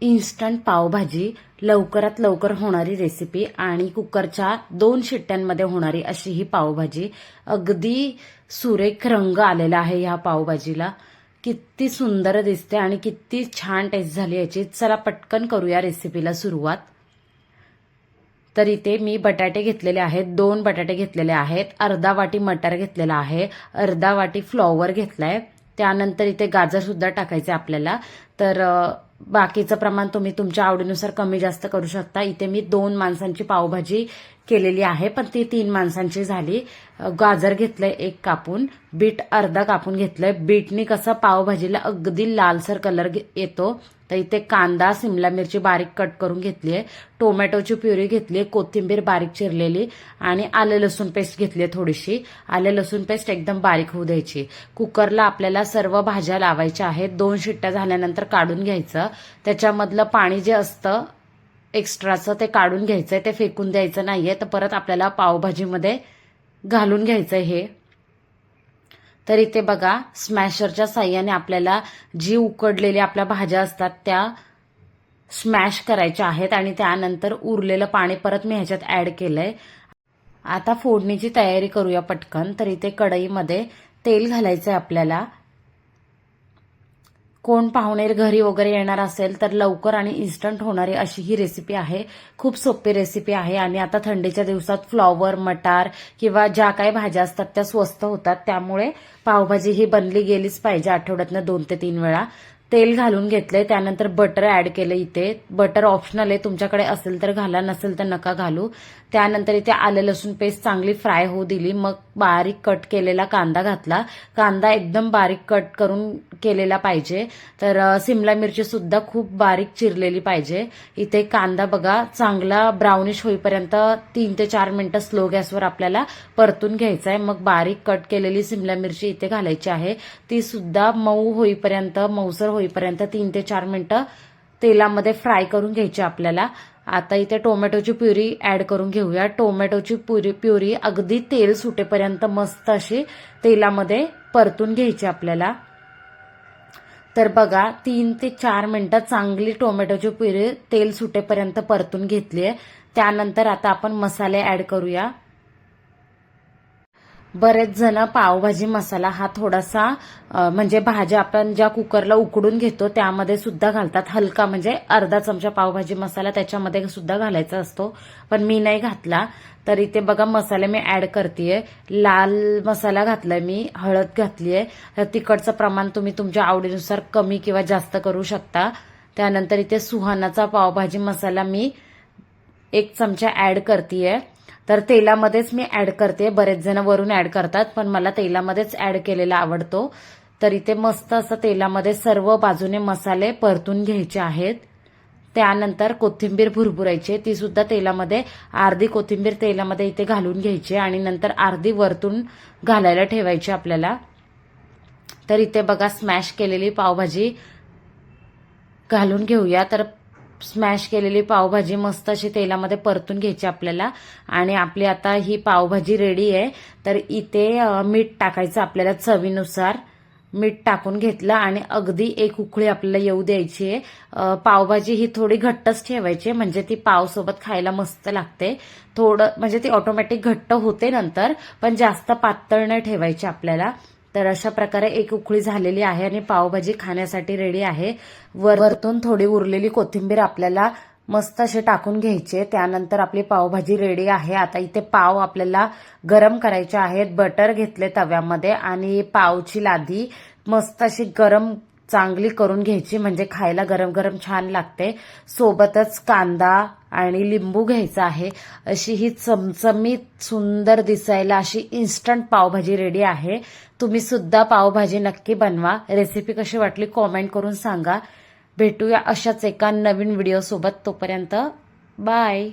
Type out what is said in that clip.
Instant pav bhaji लवकरात लवकर होणारी रेसिपी आणि कुकरच्या दोन शिट्ट्यांमध्ये होणारी अशी ही पावभाजी. अगदी सुरेख रंग आलेला आहे ह्या पावभाजीला. किती सुंदर दिसते आणि किती छान टेस्ट झाली याची. चला पटकन करूया रेसिपीला सुरुवात. तर इथे मी बटाटे घेतलेले आहेत दोन बटाटे घेतलेले आहेत अर्धा वाटी मटार घेतलेला आहे अर्धा वाटी फ्लॉवर घेतलाय. त्यानंतर इथे गाजर सुद्धा टाकायचे आपल्याला. तर बाकीचं प्रमाण तुम्ही तुमच्या आवडीनुसार कमी जास्त करू शकता. इथे मी दोन माणसांची पावभाजी केलेली आहे पण ती तीन माणसांची झाली. गाजर घेतलंय एक कापून बीट अर्धा कापून घेतलंय. बीटनी कसं पावभाजीला अगदी लालसर कलर येतो. तर इथे कांदा सिमला मिरची बारीक कट करून घेतली आहे. टोमॅटोची प्युरी घेतली आहे. कोथिंबीर बारीक चिरलेली आणि आले लसूण पेस्ट घेतली आहे थोडीशी. आले लसूण पेस्ट एकदम बारीक होऊ द्यायची. कुकरला आपल्याला सर्व भाज्या लावायच्या आहेत. दोन शिट्ट्या झाल्यानंतर काढून घ्यायचं. त्याच्यामधलं पाणी जे असतं एक्स्ट्राचं ते काढून घ्यायचं आहे ते फेकून द्यायचं नाहीये. तर परत आपल्याला पावभाजीमध्ये घालून घ्यायचं हे. तर इथे बघा स्मॅशरच्या साह्याने आपल्याला जी उकडलेली आपल्या भाज्या असतात त्या स्मॅश करायच्या आहेत आणि त्यानंतर उरलेलं पाणी परत मी ह्याच्यात ऍड केलंय. आता फोडणीची तयारी करूया पटकन. तर इथे कढईमध्ये तेल घालायचंय आपल्याला. कोण पाहुणेर घरी वगैरे येणार असेल तर लवकर आणि इन्स्टंट होणारी अशी ही रेसिपी आहे. खूप सोपी रेसिपी आहे आणि आता थंडीच्या दिवसात फ्लॉवर मटार किंवा ज्या काही भाज्या असतात त्या स्वस्त होतात. त्यामुळे पावभाजी ही बनली गेलीच पाहिजे आठवड्यातनं दोन ते तीन वेळा. तेल घालून घेतलंय त्यानंतर बटर ऍड केलं इथे. बटर ऑप्शनल आहे तुमच्याकडे असेल तर घाला नसेल तर नका घालू. त्यानंतर इथे आले लसूण पेस्ट चांगली फ्राय होऊ दिली. मग बारीक कट केलेला कांदा घातला. कांदा एकदम बारीक कट करून केलेला पाहिजे. तर सिमला मिरची सुद्धा खूप बारीक चिरलेली पाहिजे. इथे कांदा बघा चांगला ब्राउनिश होईपर्यंत तीन ते चार मिनिटं स्लो गॅसवर आपल्याला परतून घ्यायचा आहे मग बारीक कट केलेली सिमला मिरची इथे घालायची आहे. ती सुद्धा मऊ होईपर्यंत मऊसर होईपर्यंत तीन ते चार मिनटं तेलामध्ये फ्राय करून घ्यायची आपल्याला. आता इथे टोमॅटोची प्युरी ऍड करून घेऊया. टोमॅटोची प्युरी प्युरी अगदी तेल सुटेपर्यंत मस्त अशी तेलामध्ये परतून घ्यायची आपल्याला. तर बघा तीन ते चार मिनटं चांगली टोमॅटोची प्युरी तेल सुटेपर्यंत परतून घेतली आहे त्यानंतर आता आपण मसाले ऍड करूया. बरेच जण पावभाजी मसाला हा थोडासा म्हणजे भाज्या आपण ज्या कुकरला उकडून घेतो त्यामध्ये सुद्धा घालतात. हलका म्हणजे अर्धा चमचा पावभाजी मसाला त्याच्यामध्ये सुद्धा घालायचा असतो. पण मी नाही घातला. तर इथे बघा मसाले मी ऍड करतेय. लाल मसाला घातलाय मी हळद घातलीय. तर तिखटचं प्रमाण तुम्ही तुमच्या आवडीनुसार कमी किंवा जास्त करू शकता. त्यानंतर इथे सुहानाचा पावभाजी मसाला मी एक चमचा ऍड करतेय. तर तेलामध्येच मी ऍड करते. बरेच जण वरून ऍड करतात पण मला तेलामध्येच ऍड केलेला आवडतो. तर इथे मस्त असं तेलामध्ये सर्व बाजूने मसाले परतून घ्यायचे आहेत. त्यानंतर कोथिंबीर भुरभुरायची ती सुद्धा तेलामध्ये अर्धी कोथिंबीर तेलामध्ये इथे घालून घ्यायची आणि नंतर अर्धी वरतून घालायला ठेवायची आपल्याला. तर इथे बघा स्मॅश केलेली पावभाजी घालून घेऊया. तर स्मॅश केलेली पावभाजी मस्त अशी तेलामध्ये परतून घ्यायची आपल्याला. आणि आपली आता ही पावभाजी रेडी आहे. तर इथे मीठ टाकायचं आपल्याला चवीनुसार. मीठ टाकून घेतलं आणि अगदी एक उकळी आपल्याला येऊ द्यायची आहे. पावभाजी ही थोडी घट्टच ठेवायची म्हणजे ती पावसोबत खायला मस्त लागते. थोडं म्हणजे ती ऑटोमॅटिक घट्ट होते नंतर पण जास्त पातळ नाही ठेवायची आपल्याला. तर अशा प्रकारे एक उकळी झालेली आहे आणि पावभाजी खाण्यासाठी रेडी आहे. वर- वरतून थोडी उरलेली कोथिंबीर आपल्याला मस्त असे टाकून घ्यायचे त्यानंतर आपली पावभाजी रेडी आहे. आता इथे पाव आपल्याला गरम करायचे आहेत. बटर घेतले तव्यामध्ये आणि पावची लादी मस्त अशी गरम चांगली करून घ्यायची. म्हणजे खायला गरम गरम छान लागते. सोबतच कांदा आणि लिंबू घ्यायचा आहे. अशी ही चमचमीत सुंदर दिसायला अशी इन्स्टंट पावभाजी रेडी आहे. तुम्ही सुद्धा पावभाजी नक्की बनवा. रेसिपी कशी वाटली कॉमेंट करून सांगा. भेटूया अशाच एका नवीन व्हिडिओ सोबत. तोपर्यंत बाय